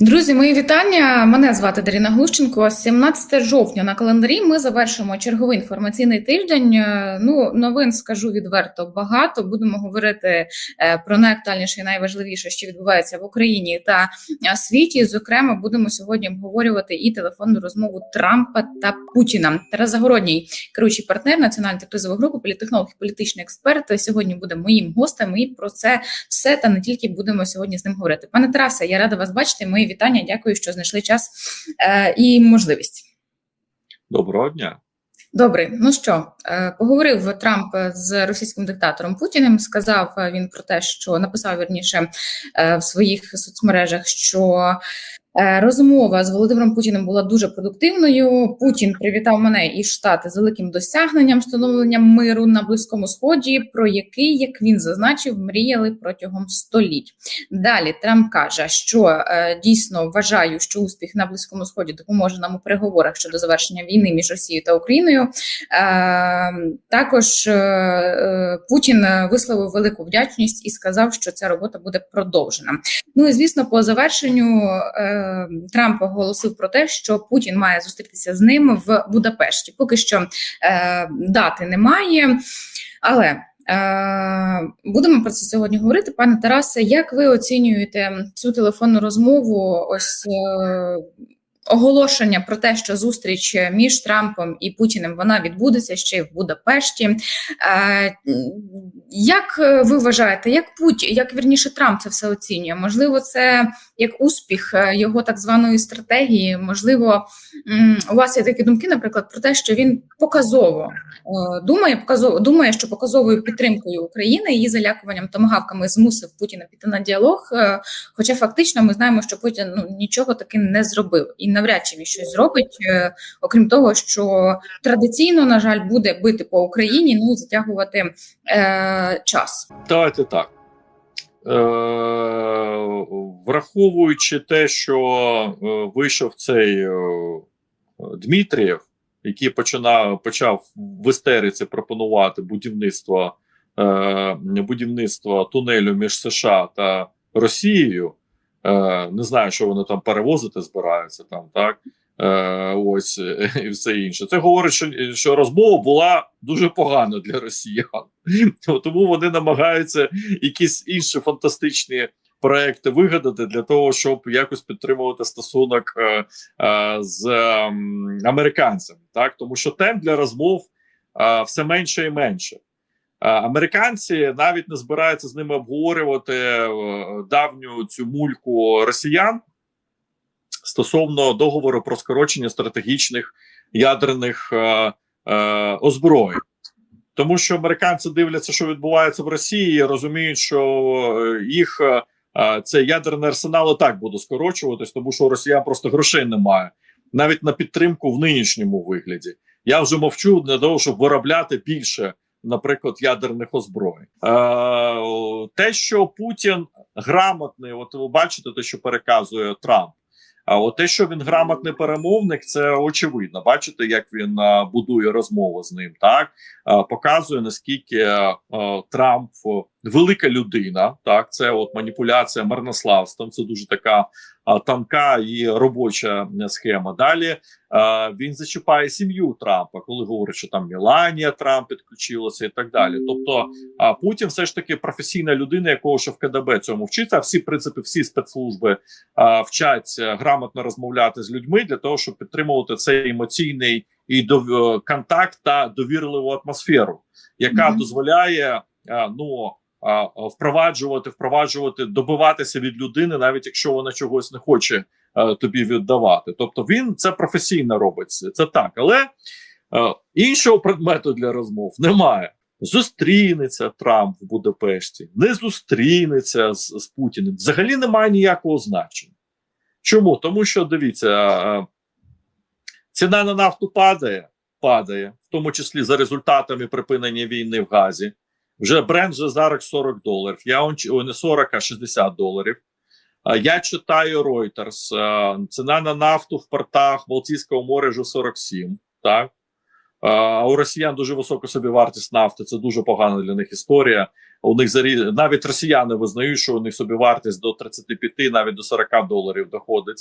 Друзі, мої вітання. Мене звати Даріна Глущенко. 17 жовтня на календарі ми завершимо черговий інформаційний тиждень. Е, Ну, новин скажу відверто багато. Будемо говорити е, про найактуальніше і найважливіше, що відбувається в Україні та е, світі. Зокрема, будемо сьогодні обговорювати і телефонну розмову Трампа та Путіна. Тарас Загородній, керуючий партнер національної кризової групи, політехнолог і політичний експерт. Сьогодні буде моїм гостем. І про це все та не тільки будемо сьогодні з ним говорити. Пане Тарасе, я рада вас бачити. Мої вітання. Дякую, що знайшли час е, і можливість. Доброго дня. Добре, ну що е, поговорив Трамп з російським диктатором Путіним. Сказав він про те, що написав вірніше е, в своїх соцмережах, що розмова з Володимиром Путіним була дуже продуктивною. Путін привітав мене і штати з великим досягненням встановленням миру на близькому сході, про який, як він зазначив, мріяли протягом століть. Далі Трамп каже, що е, дійсно вважаю, що успіх на близькому сході допоможе нам у переговорах щодо завершення війни між Росією та Україною. Е, також е, е Путін висловив велику вдячність і сказав, що ця робота буде продовжена. Ну і звісно, по завершенню. Е, Трамп оголосив про те, що Путін має зустрітися з ним в Будапешті. Поки що е, дати немає, але е, будемо про це сьогодні говорити. Пане Тарасе, як ви оцінюєте цю телефонну розмову? Ось е, Оголошення про те, що зустріч між Трампом і Путіним вона відбудеться ще й в Будапешті. Е, як ви вважаєте, як Путін, як вірніше Трамп це все оцінює? Можливо, це як успіх е, його так званої стратегії? Можливо, у вас є такі думки, наприклад, про те, що він показово е, думає, показово думає, що показовою підтримкою України її залякуванням томагавками змусив Путіна піти на діалог. Хоча фактично ми знаємо, що Путін ну нічого таки не зробив і навряд чи він щось зробить, е, окрім того, що традиційно, на жаль, буде бити по Україні, ну затягувати е, час. Давайте так. Е, Враховуючи те, що е, вийшов цей е, Дмитрієв, який починав почав в істериці пропонувати будівництво е, будівництво тунелю між США та Росією. Е, Не знаю, що вони там перевозити збираються там, так е, ось і все інше. Це говорить, що що розмова була дуже погана для росіян, тому вони намагаються якісь інші фантастичні проекти вигадати для того, щоб якось підтримувати стосунок е, е, з е, американцями, так тому що тем для розмов е, все менше і менше. Американці навіть не збираються з ними обговорювати е, давню цю мульку росіян стосовно договору про скорочення стратегічних ядерних е, е, озброєнь. Тому що американці дивляться, що відбувається в Росії, і розуміють, що е, їх е, цей ядерний арсенал і так буде скорочуватись, тому що у росіян просто грошей немає навіть на підтримку в нинішньому вигляді. Я вже мовчу для того, щоб виробляти більше наприклад, ядерних озброєнь. Е, Те, що Путін грамотний, от ви бачите, те, що переказує Трамп. А от те, що він грамотний перемовник, це очевидно. Бачите, як він а, будує розмову з ним, так а, показує наскільки а, Трамп велика людина. Так, це от маніпуляція марнославством. Це дуже така тонка і робоча схема. Далі він зачіпає сім'ю Трампа, коли говорить, що там Міланія Трамп підключилася і так далі. Тобто а Путін все ж таки професійна людина, якого ще в КДБ цьому вчиться. Всі в принципі, всі спецслужби вчать грамотно розмовляти з людьми для того, щоб підтримувати цей емоційний і дов... контакт та довірливу атмосферу, яка mm -hmm. дозволяє ну впроваджувати, впроваджувати, добиватися від людини, навіть якщо вона чогось не хоче е, тобі віддавати. Тобто він це професійно робить. Це так, але е, іншого предмету для розмов немає. Зустрінеться Трамп в Будапешті, не зустрінеться з, з Путіним. Взагалі немає ніякого значення. Чому? Тому що дивіться, е, ціна на нафту падає, падає, в тому числі за результатами припинення війни в Газі. Вже бренд вже зараз 40 доларів. Я о, не 40, а 60 доларів. Я читаю Reuters. Ціна на нафту в портах Балтійського моря вже 47. Так А у росіян дуже висока собівартість нафти. Це дуже погана для них історія. У них зарі... навіть росіяни визнають, що у них собівартість до 35, навіть до 40 доларів доходить.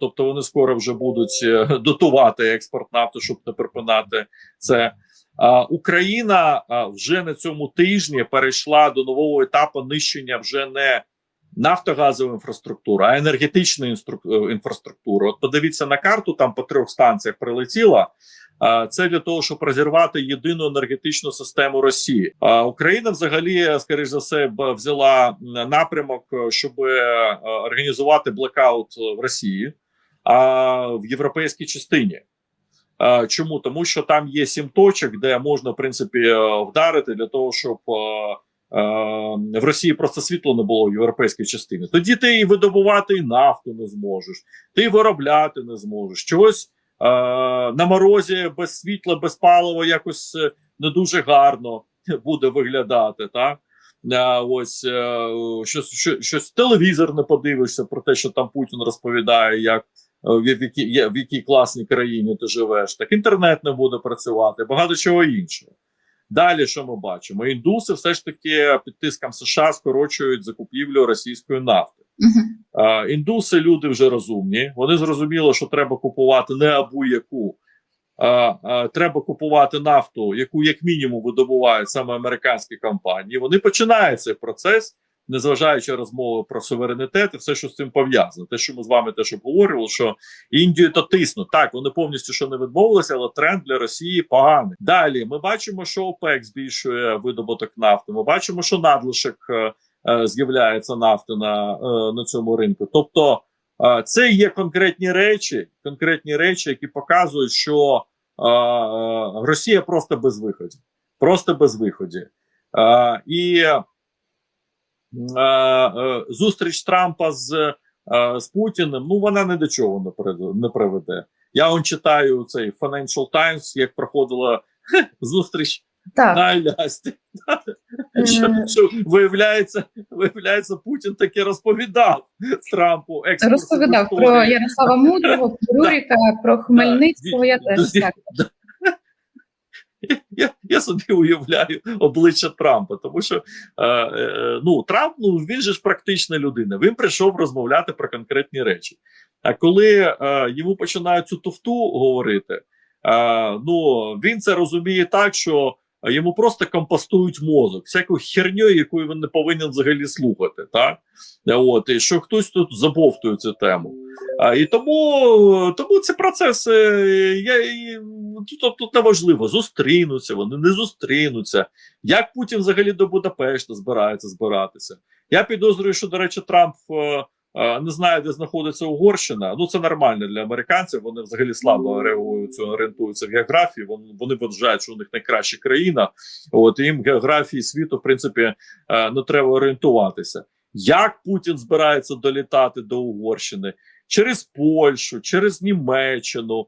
Тобто вони скоро вже будуть е, дотувати експорт нафти, щоб не припинати це. Україна вже на цьому тижні перейшла до нового етапу нищення вже не нафтогазової інфраструктури, а енергетичної інстру... інфраструктури. От подивіться на карту, там по трьох станціях прилетіла. Це для того, щоб розірвати єдину енергетичну систему Росії. Україна, взагалі, скоріш за все, взяла напрямок, щоб організувати блекаут в Росії, а в європейській частині. Чому тому, що там є сім точок, де можна в принципі вдарити для того, щоб в Росії просто світло не було в європейській частині. Тоді ти і видобувати і нафту не зможеш, ти виробляти не зможеш. Чогось на морозі без світла, без палива якось е, не дуже гарно буде виглядати. так Ось е, щось, щось, телевізор не подивишся про те, що там Путін розповідає, як е, в якій в якій класній країні ти живеш, так інтернет не буде працювати, багато чого іншого. Далі, що ми бачимо? Індуси все ж таки під тиском США скорочують закупівлю російської нафти. Uh -huh. Індуси люди вже розумні. Вони зрозуміли, що треба купувати не абу яку, а, а треба купувати нафту, яку як мінімум видобувають саме американські компанії. Вони починають цей процес, незважаючи розмови про суверенітет і все, що з цим пов'язано. Те, що ми з вами теж обговорювали, що Індію то тиснуть. Так, вони повністю що не відмовилися, але тренд для Росії поганий. Далі ми бачимо, що ОПЕК збільшує видобуток нафти. Ми бачимо, що надлишок. Е, Е, з'являється нафта на е, на цьому ринку. Тобто е, це є конкретні речі, конкретні речі, які показують, що Росія просто без виходів. Просто без виходів. І зустріч Трампа з з Путіним, ну вона не до чого не приведе. Я он читаю цей Financial Times, як проходила зустріч так. на Алясці. Що, е. що виявляється, виявляється, Путін таки розповідав Трампу. Розповідав про Ярослава Мудрого, про Рюріка, про Хмельницького. Я теж так. Я я собі уявляю обличчя Трампа, тому що е, е, ну Трамп ну він же ж практична людина. Він прийшов розмовляти про конкретні речі. А коли е, йому починають цю туфту говорити, е, ну він це розуміє так, що йому просто компостують мозок, всяку херню, яку він не повинен взагалі слухати. так От, І що хтось тут забовтує цю тему. А, І тому тому ці процеси я, тут тут неважливо, зустрінуться, вони не зустрінуться. Як Путін взагалі до Будапешта збирається збиратися? Я підозрюю, що, до речі, Трамп. Е, не знаю, де знаходиться Угорщина. Ну це нормально для американців. Вони взагалі слабо реагують, орієнтуються в географії. Вони вони вважають, що у них найкраща країна. От їм географії світу, в принципі, не треба орієнтуватися. Як Путін збирається долітати до Угорщини через Польщу, через Німеччину,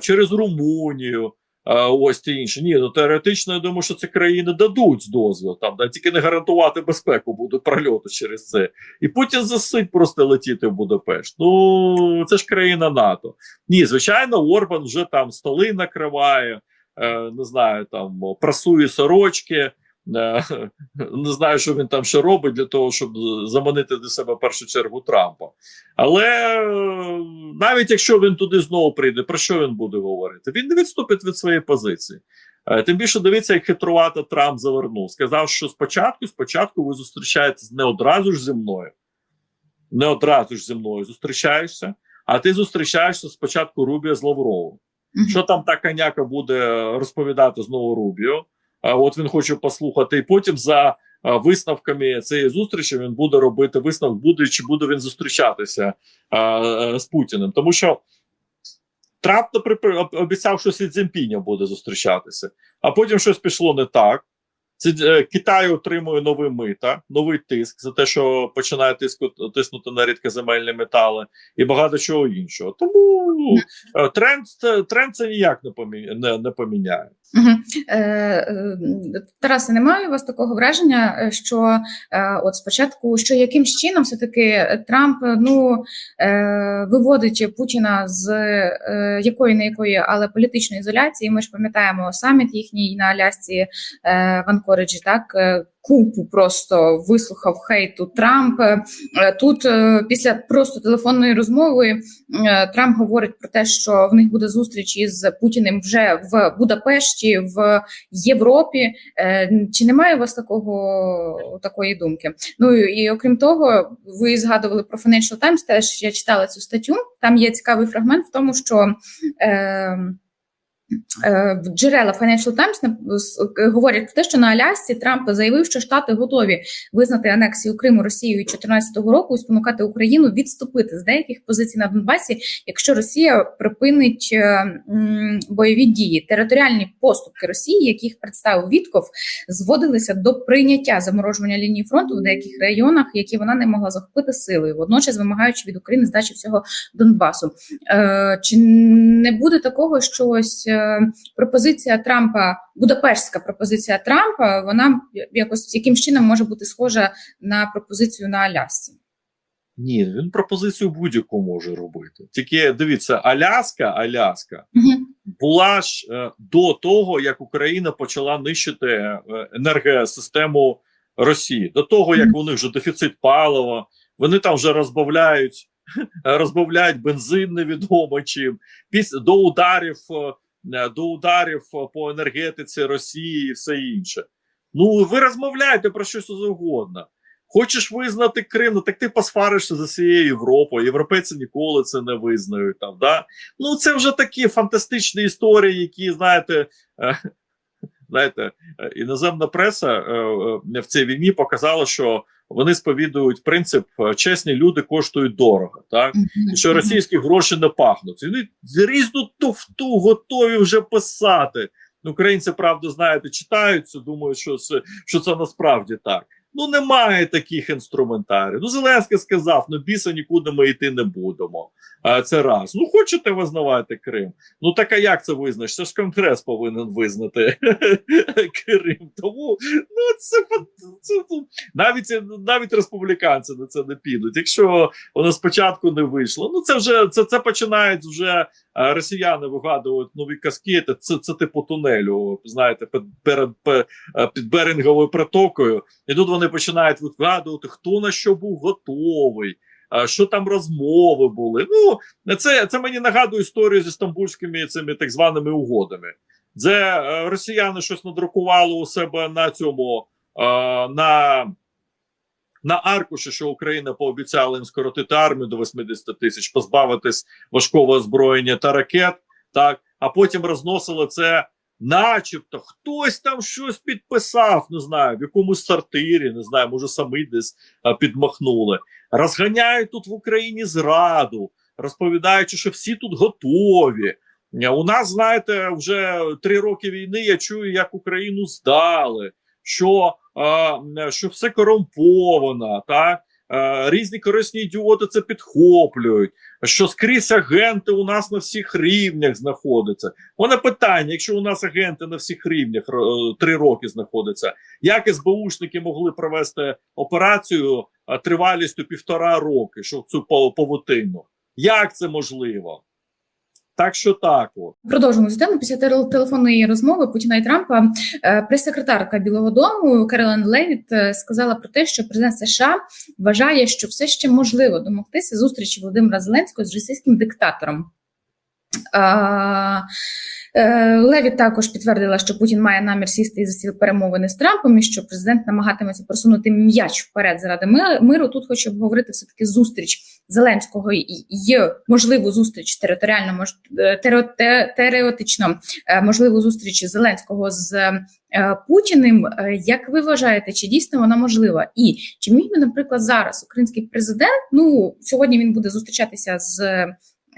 через Румунію. Ось ті інші. Ні, ну теоретично я думаю, що ці країни дадуть дозвіл там, да тільки не гарантувати безпеку будуть прольоту через це. І Путін засить просто летіти в Будапешт. Ну це ж країна НАТО. Ні, звичайно, Орбан вже там столи накриває, е, не знаю, там прасує сорочки. Не знаю, що він там ще робить для того, щоб заманити до себе в першу чергу Трампа. Але е, навіть якщо він туди знову прийде, про що він буде говорити? Він не відступить від своєї позиції. Е, тим більше дивіться, як хитрувато Трамп завернув. Сказав, що спочатку, спочатку ви зустрічаєтесь не одразу ж зі мною, не одразу ж зі мною зустрічаєшся, а ти зустрічаєшся спочатку Рубія з Лавровим. Що там та коняка буде розповідати знову Рубіо? От він хоче послухати, і потім за висновками цієї зустрічі він буде робити висновок, буде чи буде він зустрічатися з Путіним, тому що. Трамп наприклад, обіцяв, що Сі Цзіньпіня буде зустрічатися, а потім щось пішло не так. Е, Китай отримує новий мита, новий тиск за те, що починає тиску, тиснути на рідкоземельні метали і багато чого іншого. Тому е, тренд тренд це ніяк не поміняє. Угу. Тарасе, немає у вас такого враження, е, що от спочатку, що якимсь чином все-таки Трамп ну виводить Путіна з якої не якої, але політичної ізоляції. Ми ж пам'ятаємо саміт їхній на Алясці в Анкориджі, так купу просто вислухав хейту Трамп. Е, тут е, після просто телефонної розмови е, Трамп говорить про те, що в них буде зустріч із Путіним вже в Будапешті, в Європі. Чи немає у вас такого такої думки? Ну і окрім того, ви згадували про Financial Times, Теж я читала цю статтю. Там є цікавий фрагмент в тому, що. Е, джерела Financial Times говорять про те, що на Алясці Трамп заявив, що Штати готові визнати анексію Криму Росією 2014 року і спонукати Україну відступити з деяких позицій на Донбасі, якщо Росія припинить е, бойові дії. Територіальні поступки Росії, яких представив Вітков, зводилися до прийняття заморожування лінії фронту в деяких районах, які вона не могла захопити силою, водночас вимагаючи від України здачі всього Донбасу. Е, чи не буде такого щось? Пропозиція Трампа, Будапештська пропозиція Трампа, вона якось якимсь чином може бути схожа на пропозицію на Алясці. Ні, він пропозицію будь-яку може робити. Тільки дивіться, Аляска, Аляска угу. була ж е, до того, як Україна почала нищити е, енергосистему Росії, до того як у них вже дефіцит палива, вони там вже розбавляють, розбавляють бензин невідомо чим. Після до ударів е, Е, до ударів е, по енергетиці Росії і все інше. Ну ви розмовляєте про щось завгодно. Хочеш визнати Крим, ну так ти посваришся за всією Європою. Європейці ніколи це не визнають. Там, да? Ну це вже такі фантастичні історії, які, знаєте, е, знаєте, іноземна преса в цій війні показала, що вони сповідують принцип чесні люди коштують дорого, так і що російські гроші не пахнуть. Вони різну туфту готові вже писати. Українці правду знаєте, читаються, думають, що це що це насправді так. Ну немає таких інструментарів. Ну Зеленський сказав: ну біса нікуди ми йти не будемо. А це раз. Ну хочете визнавати Крим? Ну так а як це визнаєш? Це ж Конгрес повинен визнати Крим. Тому ну це, це навіть навіть республіканці на це не підуть. Якщо воно спочатку не вийшло, ну це вже це це починають вже росіяни вигадувати нові казки. Це це типу тунелю. Знаєте, під перед під Беринговою протокою, і тут вони починають вигадувати, хто на що був готовий що там розмови були. Ну це це мені нагадує історію зі стамбульськими цими так званими угодами, де е, росіяни щось надрукували у себе на цьому е, на. На аркуші, що Україна пообіцяла їм скоротити армію до 80 тисяч, позбавитись важкого озброєння та ракет, так а потім розносили це начебто хтось там щось підписав, не знаю, в якомусь сортирі, не знаю, може самі десь а, підмахнули. Розганяють тут в Україні зраду, розповідаючи, що всі тут готові. У нас, знаєте, вже три роки війни я чую, як Україну здали, що а, що все корумповано, так Е, різні корисні ідіоти це підхоплюють, що скрізь агенти у нас на всіх рівнях знаходяться. Воно питання: якщо у нас агенти на всіх рівнях е, три роки знаходяться, як СБУшники могли провести операцію е, тривалістю півтора роки, що цю павутину? Як це можливо? Так що так от. продовжимо цю тему. Після телефонної розмови Путіна і Трампа е, прес-секретарка Білого Дому Керолен Левіт е, сказала про те, що президент США вважає, що все ще можливо домогтися зустрічі Володимира Зеленського з російським диктатором. Е, Леві також підтвердила, що Путін має намір сісти за стіл перемовини з Трампом, і що президент намагатиметься просунути м'яч вперед заради миру. Тут хочу обговорити все таки зустріч Зеленського є можливу зустріч територіально мож, теоретично е, можливу зустріч Зеленського з Путіним. Як ви вважаєте, чи дійсно вона можлива? І чи міг би, наприклад, зараз український президент? Ну сьогодні він буде зустрічатися з.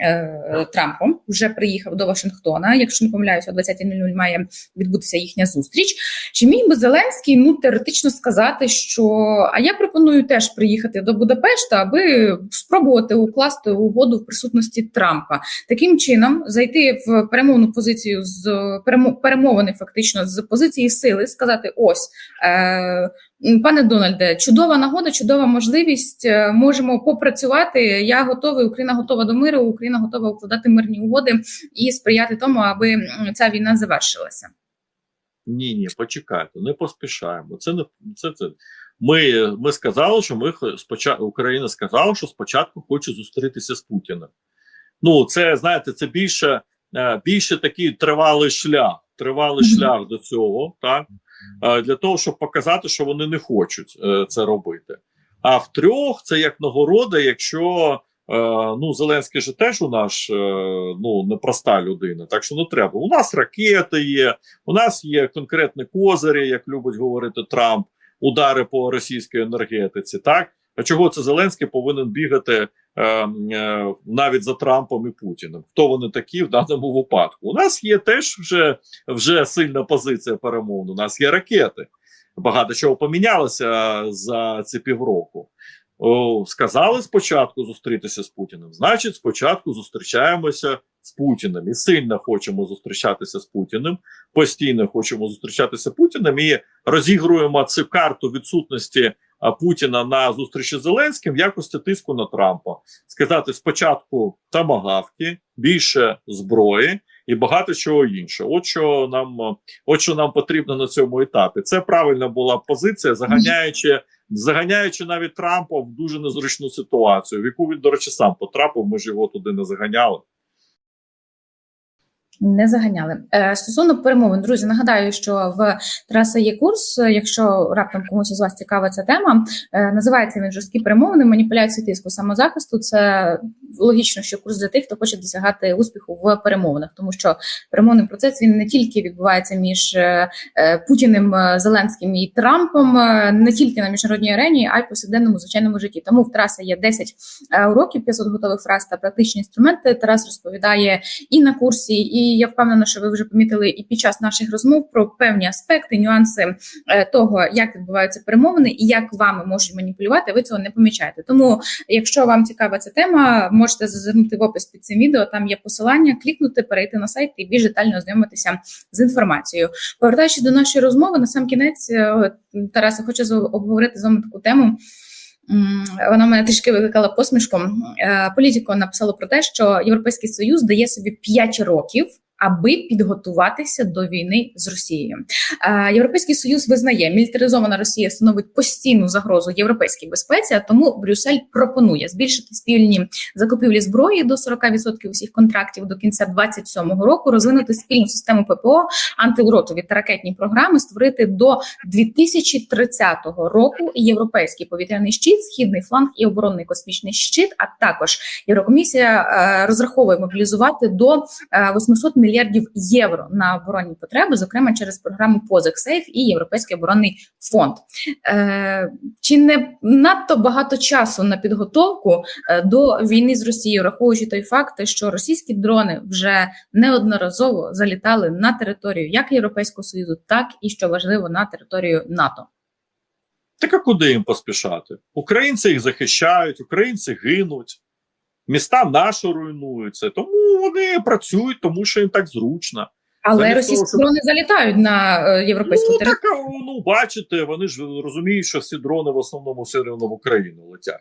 Е, Трампом. Вже приїхав до Вашингтона. Якщо не помиляюся, о 20.00 має відбутися їхня зустріч. Чи міг би Зеленський ну теоретично сказати, що а я пропоную теж приїхати до Будапешта, аби спробувати укласти угоду в присутності Трампа, таким чином зайти в перемовну позицію з перемо- перемовини, фактично з позиції сили, сказати: ось. Е, Пане Дональде, чудова нагода, чудова можливість. Е, Можемо попрацювати. Я готовий. Україна готова до миру. Україна готова укладати мирні угоди і сприяти тому, аби ця війна завершилася. Ні, ні, почекайте, не поспішаємо. Це не це, це. Ми, ми сказали, що ми спочатку Україна сказала, що спочатку хоче зустрітися з Путіним. Ну, це знаєте, це більше, е, більше такий тривалий шлях. Тривалий Мгм. шлях до цього, так для того, щоб показати, що вони не хочуть е, це робити. А в трьох це як нагорода, якщо е, ну Зеленський же теж у нас е, ну непроста людина, так що не треба. У нас ракети є, у нас є конкретні козирі, як любить говорити Трамп, удари по російській енергетиці. Так а чого це Зеленський повинен бігати е, е, навіть за Трампом і Путіним? Хто вони такі в даному випадку? У нас є теж вже, вже сильна позиція перемовна. У нас є ракети. Багато чого помінялося за ці півроку. Сказали спочатку зустрітися з Путіним. Значить, спочатку зустрічаємося з Путіним і сильно хочемо зустрічатися з Путіним. Постійно хочемо зустрічатися з Путіним і розігруємо цю карту відсутності Путіна на зустрічі з Зеленським в якості тиску на Трампа. Сказати спочатку тамагавки, більше зброї і багато чого іншого. От що нам, е, от що нам потрібно на цьому етапі. Це правильна була позиція, заганяючи, заганяючи навіть Трампа в дуже незручну ситуацію, в яку він, до речі, сам потрапив. Ми ж його туди не заганяли. Не заганяли Е, стосовно перемовин, друзі. Нагадаю, що в Тараса є курс. Якщо раптом комусь із вас цікава ця тема, е, називається він жорсткі перемовини, маніпуляції тиску самозахисту. Це логічно, що курс для тих, хто хоче досягати успіху в перемовинах, тому що перемовний процес він не тільки відбувається між е, Путіним, Зеленським і Трампом, не тільки на міжнародній арені, а й повсякденному звичайному житті. Тому в Тараса є 10 е, уроків, 500 готових фраз та практичні інструменти. Тарас розповідає і на курсі, і я впевнена, що ви вже помітили і під час наших розмов про певні аспекти, нюанси е, того, як відбуваються перемовини і як вами можуть маніпулювати. Ви цього не помічаєте. Тому, якщо вам цікава ця тема, можете зазирнути в опис під цим відео. Там є посилання, клікнути, перейти на сайт і більш детально ознайомитися з інформацією. Повертаючись до нашої розмови, на сам кінець е, Тараса, хочу обговорити з вами таку тему. Вона мене трішки викликала посмішку. Політико Політіко написало про те, що Європейський Союз дає собі 5 років. Аби підготуватися до війни з Росією, Е, Європейський Союз визнає, мілітаризована Росія становить постійну загрозу європейській безпеці. А тому Брюссель пропонує збільшити спільні закупівлі зброї до 40% усіх контрактів до кінця 2027 року, розвинути спільну систему ППО, антиуротові та ракетні програми, створити до 2030 року європейський повітряний щит, східний фланг і оборонний космічний щит. А також Єврокомісія е, розраховує мобілізувати до е, 800 мільярдів євро на оборонні потреби, зокрема через програму позик Сейф і Європейський оборонний фонд. Е, Чи не надто багато часу на підготовку е, до війни з Росією, враховуючи той факт, що російські дрони вже неодноразово залітали на територію як Європейського союзу, так і що важливо на територію НАТО. Так а куди їм поспішати? Українці їх захищають, українці гинуть, міста наші руйнуються. Тому вони працюють, тому що їм так зручно. Але Замість російські того, щоб- дрони залітають на е, європейську Ну, територію. так, ну, бачите, вони ж розуміють, що всі дрони в основному все рівно в Україну летять.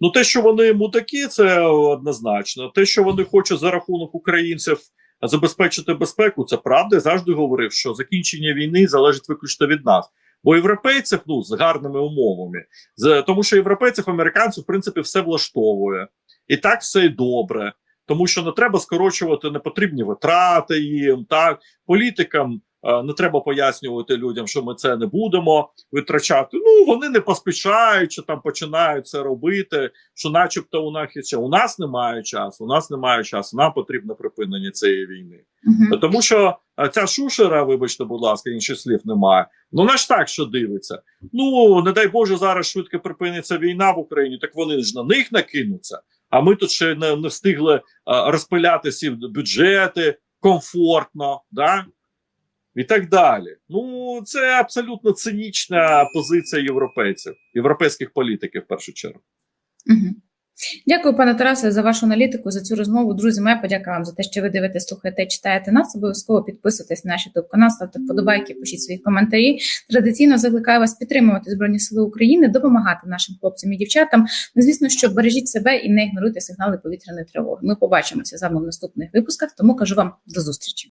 Ну, те, що вони мудаки, це однозначно. Те, що вони хочуть за рахунок українців забезпечити безпеку, це правда. Я завжди говорив, що закінчення війни залежить виключно від нас. Бо європейців ну з гарними умовами, з тому, що європейців, американців, в принципі, все влаштовує, і так все й добре. Тому що не треба скорочувати непотрібні витрати їм, так політикам е, не треба пояснювати людям, що ми це не будемо витрачати. Ну вони не поспішають, що там починають це робити. Що, начебто, у нас є час. У нас немає часу. У нас немає часу. Нам потрібно припинення цієї війни. Мгм. Тому що е, ця шушера, вибачте, будь ласка, інших слів немає. Ну ж так, що дивиться. Ну не дай Боже, зараз швидко припиниться війна в Україні. Так вони ж на них накинуться. А ми тут ще не, не встигли розпиляти всі бюджети комфортно, да? і так далі. Ну, це абсолютно цинічна позиція європейців, європейських політиків в першу чергу. Угу. Дякую, пане Тарасе, за вашу аналітику, за цю розмову. Друзі, моя подяка вам за те, що ви дивитесь, слухаєте, читаєте нас. Обов'язково підписуйтесь на наш YouTube канал, ставте вподобайки, пишіть свої коментарі. Традиційно закликаю вас підтримувати Збройні Сили України, допомагати нашим хлопцям і дівчатам. Ну, звісно, що бережіть себе і не ігноруйте сигнали повітряної тривоги. Ми побачимося з вами в наступних випусках, тому кажу вам до зустрічі.